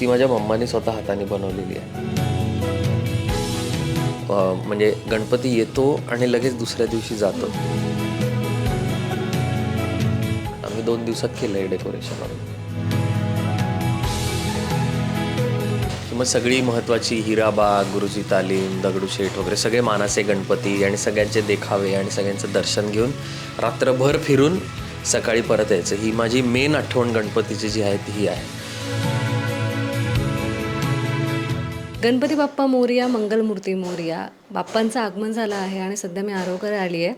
ती माझ्या मम्माने स्वतः हाताने बनवलेली आहे. म्हणजे गणपती येतो आणि लगेच दुसऱ्या दिवशी जातो. आम्ही दोन दिवसात केलं आहे डेकोरेशन मग सगळी महत्त्वाची हिराबाग गुरुजी तालीम दगडूशेठ वगैरे सगळे मानाचे गणपती आणि सगळ्यांचे देखावे आणि सगळ्यांचं दर्शन घेऊन रात्रभर फिरून सकाळी परत यायचं. ही माझी मेन आठवण गणपतीची जी आहे ती ही आहे. गणपती बाप्पा मोरिया मंगलमूर्ती मोरिया. बाप्पांचं आगमन झालं आहे आणि सध्या मी आरोग्य आली आहे.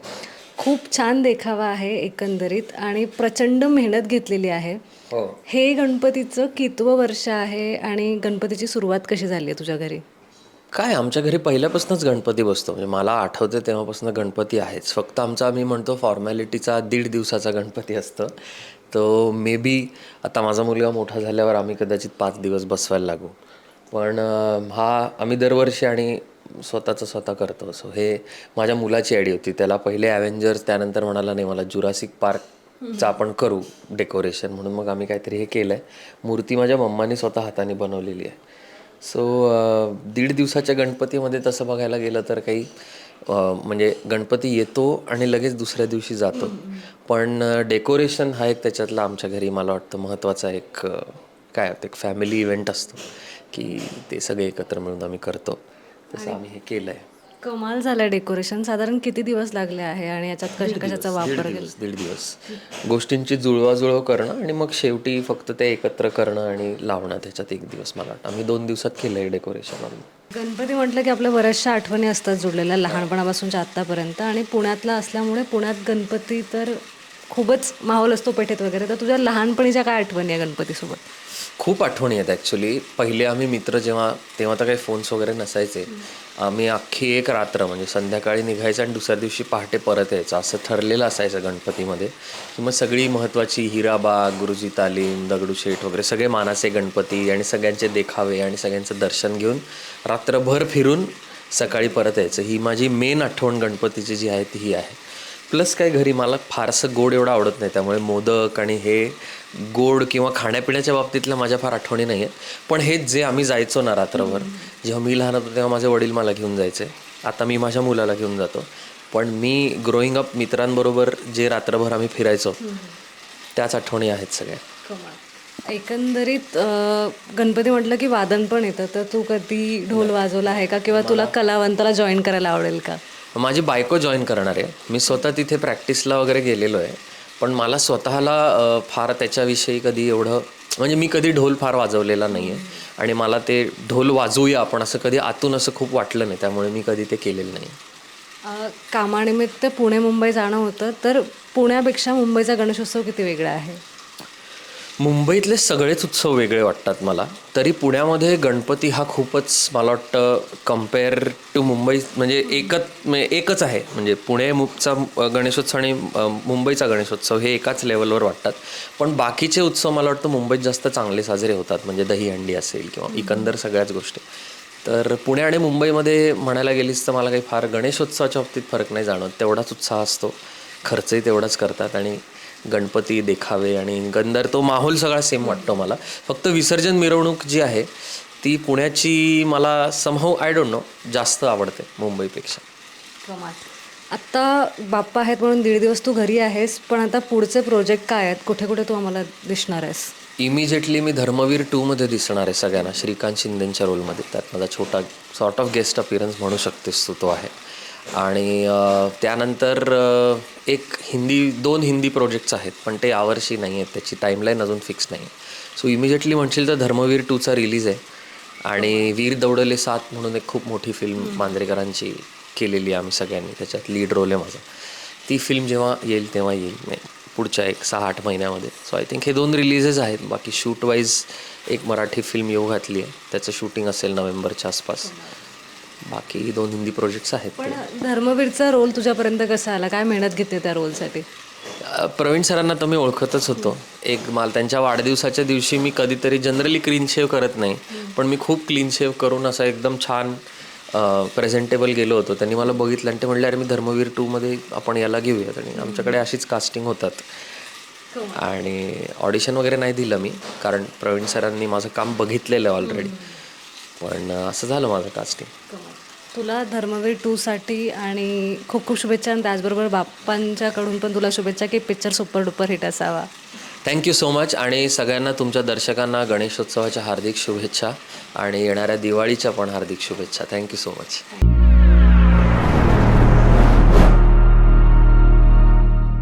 खूप छान देखावा आहे एकंदरीत आणि प्रचंड मेहनत घेतलेली आहे. हो. हे गणपतीचं कितवं वर्ष आहे आणि गणपतीची सुरुवात कशी झाली आहे तुझ्या घरी? काय आमच्या घरी पहिल्यापासूनच गणपती बसतो. म्हणजे मला आठवते तेव्हापासून गणपती आहेच. फक्त आमचा आम्ही म्हणतो फॉर्मॅलिटीचा दीड दिवसाचा गणपती असतं. तो मे बी आता माझा मुलगा मोठा झाल्यावर आम्ही कदाचित पाच दिवस बसवायला लागू. पण हा आम्ही दरवर्षी आणि स्वतःचं स्वतः करतो. सो हे माझ्या मुलाची आयडी होती. त्याला पहिले ॲव्हेंजर्स त्यानंतर म्हणाला नाही मला जुरासिक पार्कचं आपण करू डेकोरेशन म्हणून मग आम्ही काहीतरी हे केलं आहे मूर्ती माझ्या मम्माने स्वतः हाताने बनवलेली आहे. सो दीड दिवसाच्या गणपतीमध्ये तसं बघायला गेलं तर काही म्हणजे गणपती येतो आणि लगेच दुसऱ्या दिवशी जातो. पण डेकोरेशन हा एक त्याच्यातला आमच्या घरी मला वाटतं महत्त्वाचा एक काय होतं एक फॅमिली इव्हेंट असतो. की ते सगळे एकत्र मिळून आम्ही करतो. तसं आम्ही हे केलं आहे कमाल झालं डेकोरेशन. साधारण किती दिवस लागले आहे आणि याच्यात कशा कशाचा वापर दीड केला? दिवस दीड दिवस. गोष्टींची जुळवाजुळव करणं आणि मग शेवटी फक्त ते एकत्र करणं आणि लावणं त्याच्यात एक दिवस मला वाटतं. आम्ही दोन दिवसात केलं आहे डेकोरेशन आम्ही. गणपती म्हटलं की आपल्या बऱ्याचशा आठवणी असतात जुडलेल्या लहानपणापासूनच्या आत्तापर्यंत. आणि पुण्यातला असल्यामुळे पुण्यात गणपती तर खूपच माहोल असतो पेठेत वगैरे. तर तुझ्या लहानपणीच्या काय आठवणी आहे गणपतीसोबत? खूप आठवणी आहेत ॲक्च्युली पहिले आम्ही मित्र जेव्हा तेव्हा तर काही फोन्स वगैरे नसायचे. आम्ही अख्खी एक रात्र म्हणजे संध्याकाळी निघायचं आणि दुसऱ्या दिवशी पहाटे परत यायचं. असं ठरलेलं असायचं गणपतीमध्ये. की मग सगळी महत्त्वाची हिराबाग गुरुजी तालीम दगडूशेठ वगैरे सगळे मानाचे गणपती आणि सगळ्यांचे देखावे आणि सगळ्यांचं दर्शन घेऊन रात्रभर फिरून सकाळी परत यायचं. ही माझी मेन आठवण गणपतीची जी आहे ती ही आहे. प्लस काय घरी मला फारसं गोड एवढं आवडत नाही त्यामुळे मोदक आणि हे गोड किंवा खाण्यापिण्याच्या बाबतीतल्या माझ्या फार आठवणी नाही आहेत पण हेच जे आम्ही जायचो ना रात्रभर जेव्हा मी लहान होतो तेव्हा माझे वडील मला घेऊन जायचे. आता मी माझ्या मुलाला घेऊन जातो. पण मी ग्रोईंग अप मित्रांबरोबर जे रात्रभर आम्ही फिरायचो त्याच आठवणी आहेत सगळ्या. एकंदरीत गणपती म्हटलं की वादन पण येतं. तर तू कधी ढोल वाजवला आहे का? किंवा तुला कलावंताला जॉईन करायला आवडेल का? माझी बायको जॉईन करणार आहे. मी स्वतः तिथे प्रॅक्टिसला वगैरे गेलेलो आहे. पण मला स्वतःला फार त्याच्याविषयी कधी एवढं म्हणजे मी कधी ढोल फार वाजवलेला नाही आहे आणि मला ते ढोल वाजवूया आपण असं कधी आतून असं खूप वाटलं नाही. त्यामुळे मी कधी ते केलेलं नाही. कामानिमित्त पुणे मुंबई जाणं होतं. तर पुण्यापेक्षा मुंबईचा गणेशोत्सव किती वेगळा आहे? मुंबईतले सगळेच उत्सव वेगळे वाटतात मला. तरी पुण्यामध्ये गणपती हा खूपच मला वाटतं कंपेअर टू मुंबई म्हणजे एकच म्हणजे एकच आहे. म्हणजे पुणे मुचा गणेशोत्सव आणि मुंबईचा गणेशोत्सव हे एकाच लेवलवर वाटतात. पण बाकीचे उत्सव मला वाटतं मुंबईत जास्त चांगले साजरे होतात. म्हणजे दहीहंडी असेल किंवा एकंदर सगळ्याच गोष्टी. तर पुणे आणि मुंबईमध्ये म्हणायला गेलीस तर मला काही फार गणेशोत्सवाच्या बाबतीत फरक नाही जाणवत. तेवढाच उत्साह असतो. खर्चही तेवढाच करतात आणि गणपती देखावे आणि गंधर तो माहोल सगळा सेम वाटतो मला. फक्त विसर्जन मिरवणूक जी आहे ती पुण्याची मला समहाऊ आय डोंट नो जास्त आवडते मुंबईपेक्षा. आत्ता बाप्पा आहेत म्हणून दीड दिवस तू घरी आहेस पण आता पुढचे प्रोजेक्ट काय आहेत? कुठे कुठे तू आम्हाला दिसणार आहेस? इमिजिएटली मी धर्मवीर टूमध्ये दिसणार आहे सगळ्यांना श्रीकांत शिंदेच्या रोलमध्ये त्यात माझा छोटा सॉर्ट ऑफ गेस्ट अपीरन्स म्हणू शकतेस तू तो आहे. आणि त्यानंतर एक हिंदी दोन हिंदी प्रोजेक्ट्स आहेत पण ते यावर्षी नाही आहेत त्याची टाईमलाईन अजून फिक्स नाही आहे सो इमिजिएटली म्हणशील तर धर्मवीर टूचा रिलीज आहे. आणि वीर दौडले सात म्हणून एक खूप मोठी फिल्म मांजरेकरांची केलेली आम्ही सगळ्यांनी त्याच्यात लीड रोल आहे माझा. ती फिल्म जेव्हा येईल तेव्हा येईल. नाही पुढच्या एक सहा आठ महिन्यामध्ये. सो आय थिंक हे दोन रिलीजेस आहेत. बाकी शूट वाईज एक मराठी फिल्म येऊ घातली आहे. त्याचं शूटिंग असेल नोव्हेंबरच्या आसपास. बाकी दोन हिंदी प्रोजेक्ट्स आहेत पण धर्मवीरचा रोल तुझ्यापर्यंत कसा आला? काय मेहनत घेते त्या रोलसाठी प्रवीण सरांना तर मी ओळखतच होतो. एक मला त्यांच्या वाढदिवसाच्या दिवशी मी कधीतरी जनरली क्लीन शेव करत नाही. पण मी खूप क्लीन शेव करून असं एकदम छान प्रेझेंटेबल गेलो होतो. त्यांनी मला बघितलं आणि ते म्हणले अरे मी धर्मवीर टूमध्ये आपण याला घेऊयात. आणि आमच्याकडे अशीच कास्टिंग होतात. आणि ऑडिशन वगैरे नाही दिलं मी कारण प्रवीण सरांनी माझं काम बघितलेलं आहे ऑलरेडी पण असं झालं माझं कास्टिंग तुला धर्मवीर टूसाठी आणि खूप खूप शुभेच्छा आणि त्याचबरोबर बाप्पांच्याकडून पण तुला शुभेच्छा की पिक्चर सुपर डुपर हिट असावा. थँक्यू सो मच आणि सगळ्यांना तुमच्या दर्शकांना गणेशोत्सवाच्या हार्दिक शुभेच्छा आणि येणाऱ्या दिवाळीच्या पण हार्दिक शुभेच्छा. Thank you so much